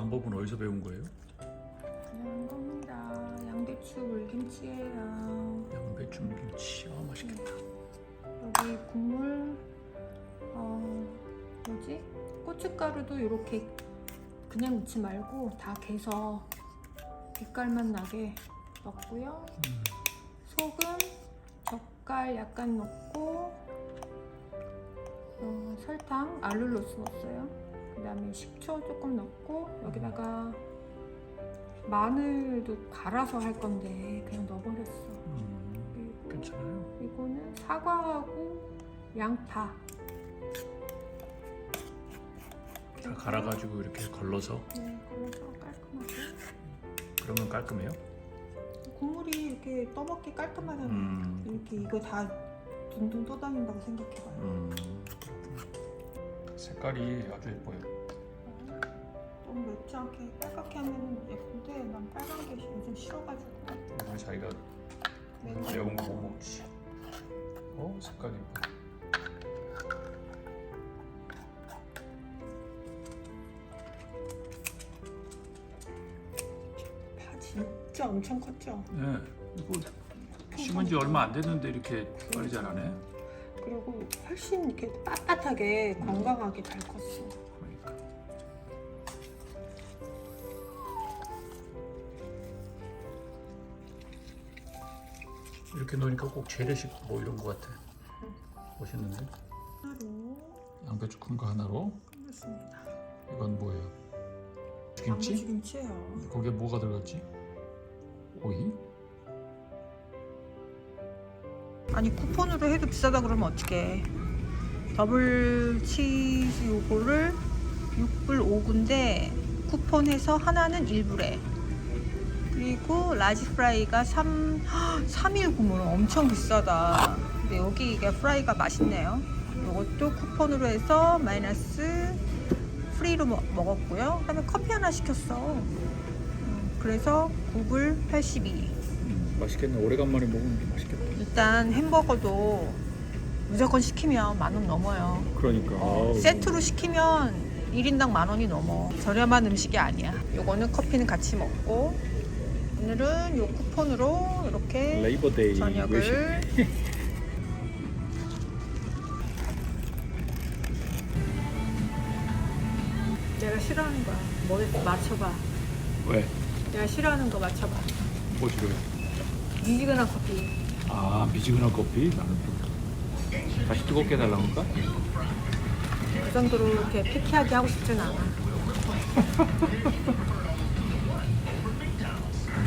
방법은 어디서 배운 거예요? 그냥 겁니다. 양배추 물김치예요. 양배추 김치 아 맛있겠다. 여기 국물 어 뭐지? 고춧가루도 이렇게 그냥 넣지 말고 다 개서 빛깔만 나게 넣고요. 음. 소금, 젓갈 약간 넣고 어, 설탕, 알룰로스 넣었어요. 그 다음에 식초 조금 넣고 여기다가 마늘도 갈아서 할 건데 그냥 넣어버렸어. 음, 괜찮아요. 이거는 사과하고 양파. 다 갈아가지고 이렇게 걸러서 네, 걸러서 깔끔하게. 그러면 깔끔해요? 국물이 이렇게 떠먹기 깔끔하잖아요. 음. 이렇게 이거 다 둥둥 떠다닌다고 생각해봐요. 음. 색깔이 아주 예뻐요. 너무 맵지 않게 빨갛게 하면 예쁜데 난 빨간 게 요즘 싫어가지고. 오늘 자기가 네. 매운 거 못 먹지. 어 색깔 예뻐. 진짜 엄청 컸죠? 네. 이거 심은 지 얼마 안 됐는데 이렇게 빨리 자라네. 그리고 훨씬 이렇게 빳빳하게 건강하게 잘 컸어. 이렇게 놓으니까 꼭 재래식 뭐 이런 거 같아. 멋있는데? 하나로 양배추 큰 거 하나로. 끝났습니다. 이건 뭐예요? 김치? 양배추 김치예요. 거기에 뭐가 들어갔지? 오이? 아니 쿠폰으로 해도 비싸다 그러면 어떡해. 더블 치즈 요거를 6불 5군데 쿠폰해서 하나는 1불에. 그리고 라지 프라이가 3, 319면 엄청 비싸다. 근데 여기 이게 프라이가 맛있네요. 이것도 쿠폰으로 해서 마이너스 프리로 먹었고요. 그 다음에 커피 하나 시켰어. 음, 그래서 9불 82 음, 맛있겠네. 오래간만에 먹으면 맛있겠다. 일단 햄버거도 무조건 시키면 만 원 넘어요. 그러니까. 어, 세트로 시키면 1인당 만 원이 넘어. 저렴한 음식이 아니야. 요거는 커피는 같이 먹고 오늘은 요 쿠폰으로 이렇게 레이버데이 저녁을 내가 싫어하는 거야. 뭐에 맞춰봐. 왜? 내가 싫어하는 거 맞춰봐. 뭐 싫어해? 미지근한 커피. 아 미지근한 커피? 나는 좀 다시 뜨겁게 달라고 할까? 그 정도로 이렇게 피키하게 하고 싶진 않아.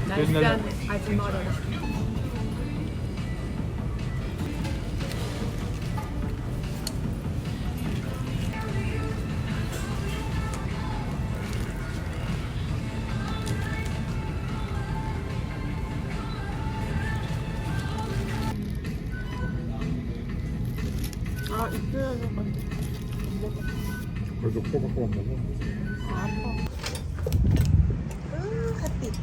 날씬한 아줌마로. 좀 꼬박꼬박 먹어. 음, 햇빛.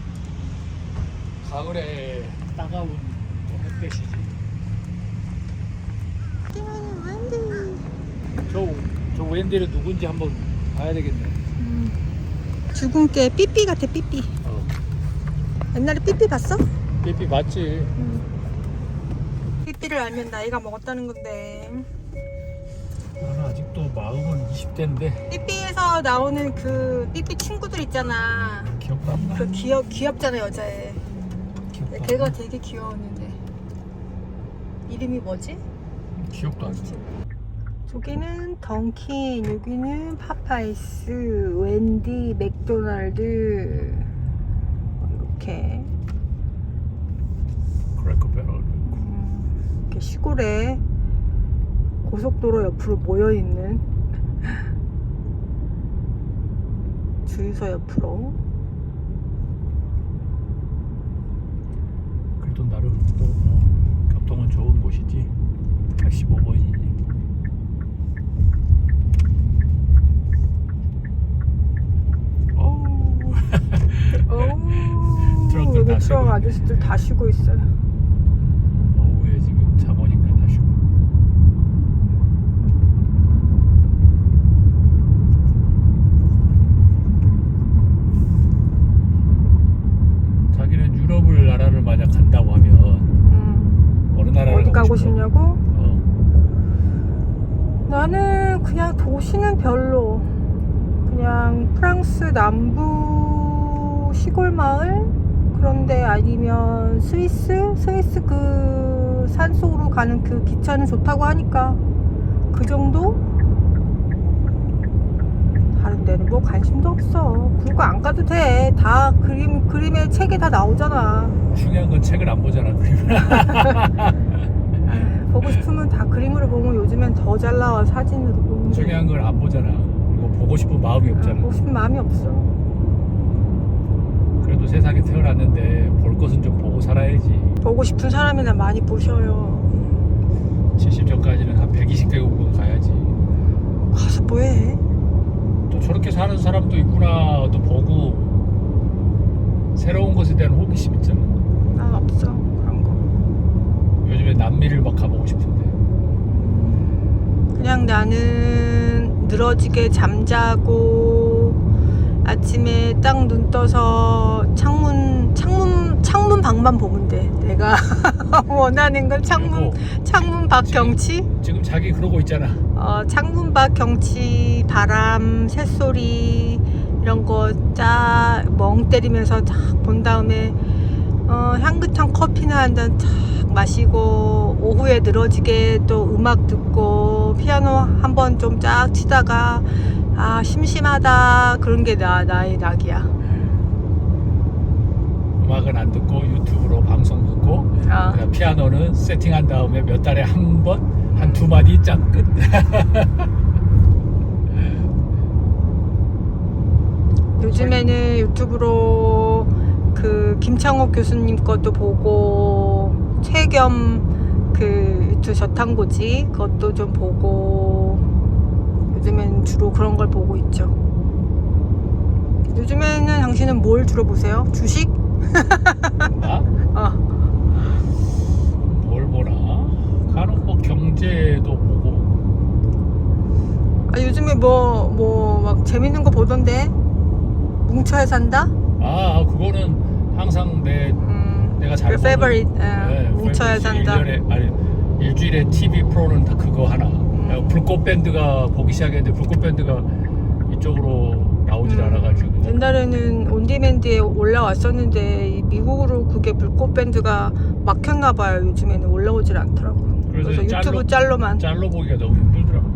가을에 따가운 뭐 햇볕이지. 이거는 완전. 저, 저 웬디를 누군지 한번 봐야 되겠네. 음. 죽은 게 삐삐 같아 삐삐. 어. 옛날에 삐삐 봤어? 삐삐 맞지? 음. 삐삐를 알면 나이가 먹었다는 건데. 나는 아직도 마음은 20대인데 삐삐에서 나오는 그 삐삐 친구들 있잖아. 기억도 그 귀엽 귀엽잖아 여자애. 기억도 걔가 되게 귀여웠는데 이름이 뭐지? 기억도 안 나. 저기는 던킨, 여기는 파파이스, 웬디, 맥도날드 이렇게 크래커 배럴. 음, 이렇게 시골에 고속도로 옆으로 모여있는 주유소 옆으로. 그래도 나름 또 어, 교통은 좋은 곳이지. 85번이니. 어우. 오우 트럭 아저씨들 다 쉬고 있어요. 나는 그냥 도시는 별로. 그냥 프랑스 남부 시골 마을 그런데 아니면 스위스 스위스 그 산속으로 가는 그 기차는 좋다고 하니까 그 정도 다른 데는 뭐 관심도 없어 그거 안 가도 돼 다 그림 그림의 책에 다 나오잖아 중요한 건 책을 안 보잖아. 그러면. 보고 싶으면 다 그림으로 보면 요즘엔 더 잘 나와 사진으로 보는 게 중요한 걸 안 보잖아. 그리고 보고 싶은 마음이 없잖아. 보고 싶은 마음이 없어 그래도 세상에 태어났는데 볼 것은 좀 보고 살아야지. 보고 싶은 사람이나 많이 보셔요 70점까지는 한 120개국은 가야지. 가서 뭐해 또 저렇게 사는 사람도 있구나 또 보고 새로운 것에 대한 호기심 있잖아. 난 없어 요즘에 남미를 막 가보고 싶은데. 그냥 나는 늘어지게 잠자고 아침에 딱 눈 떠서 창문 창문 창문 밖만 보면 돼 내가 원하는 건 창문 창문 밖 경치 지금 자기 그러고 있잖아. 어, 창문 밖 경치 바람 새소리 이런 거 쫙 멍 때리면서 쫙 본 다음에 어, 향긋한 커피나 한잔쫙 마시고 오후에 늘어지게 또 음악 듣고 피아노 한 번 좀 쫙 치다가 아 심심하다. 그런 게 나, 나의 낙이야. 음악은 안 듣고 유튜브로 방송 듣고 아, 피아노는 세팅한 다음에 몇 달에 한 번 한 두 마디 짠 끝. 요즘에는 유튜브로 그 김창옥 교수님 것도 보고 최겸 그 유튜브 저탄고지 그것도 좀 보고 요즘엔 주로 그런 걸 보고 있죠. 요즘에는 당신은 뭘 주로 보세요? 주식? 나? 어. 뭘 보나? 간혹 뭐 경제도 보고 아, 요즘에 뭐 뭐 막 재밌는 거 보던데 뭉쳐야 산다? 아 그거는 항상 내 음, 내가 잘 your 보는- favorite 어, 네, 뭉쳐야 산다. 일년에, 아니 일주일에 TV 프로는 다 그거 하나. 음. 불꽃 밴드가 보기 시작했는데 불꽃 밴드가 이쪽으로 나오질 음. 않아가지고 옛날에는 온디맨드에 올라왔었는데 이 미국으로 그게 불꽃 밴드가 막혔나 봐요. 요즘에는 올라오질 않더라고. 그래서 그래서 유튜브 짤로- 짤로만. 짤로 보기가 너무 힘들더라고.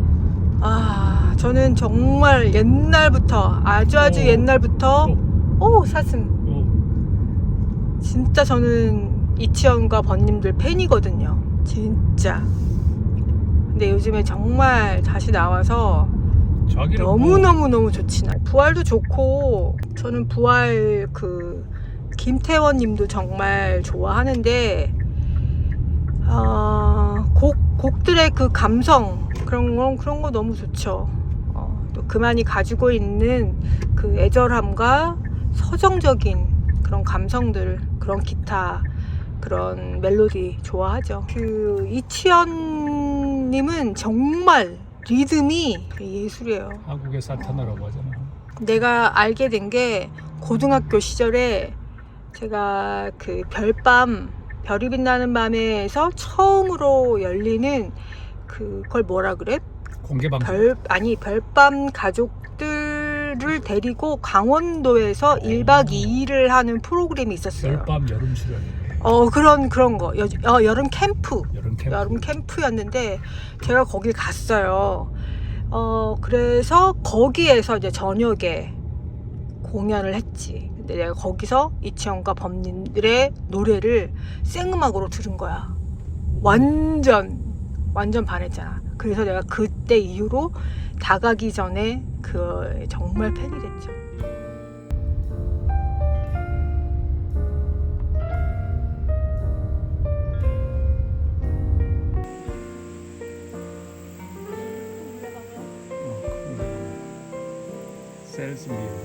아, 저는 정말 옛날부터 아주 아주 어. 옛날부터 오 사슴. 어, 진짜 저는 이치현과 번님들 팬이거든요. 진짜. 근데 요즘에 정말 다시 나와서 자기는 너무 뭐 너무 너무 좋지 나. 부활도 좋고 저는 부활 그 김태원 님도 정말 좋아하는데 어, 곡 곡들의 그 감성 그런 거 그런 거 너무 좋죠. 어, 또 그만이 가지고 있는 그 애절함과 서정적인 그런 감성들 그런 기타 그런 멜로디 좋아하죠. 그 이치현님은 정말 리듬이 예술이에요. 한국의 사타나라고 하잖아. 내가 알게 된 게 고등학교 시절에 제가 그 별밤 별이 빛나는 밤에서 처음으로 열리는 그걸 뭐라 그래? 공개 방송. 별 아니 별밤 가족 들을 데리고 강원도에서 1박 2일을 하는 프로그램이 있었어요. 열밤 여름 수련. 어 그런 그런 거 여, 어, 여름 캠프 여름 캠프. 여름 캠프였는데 제가 거길 갔어요. 어 그래서 거기에서 이제 저녁에 공연을 했지. 근데 내가 거기서 이치현과 범님들의 노래를 생음악으로 들은 거야. 완전 완전 반했잖아. 그래서 내가 그때 이후로 다가기 전에 그 정말 팬이 됐죠. 셀스밀.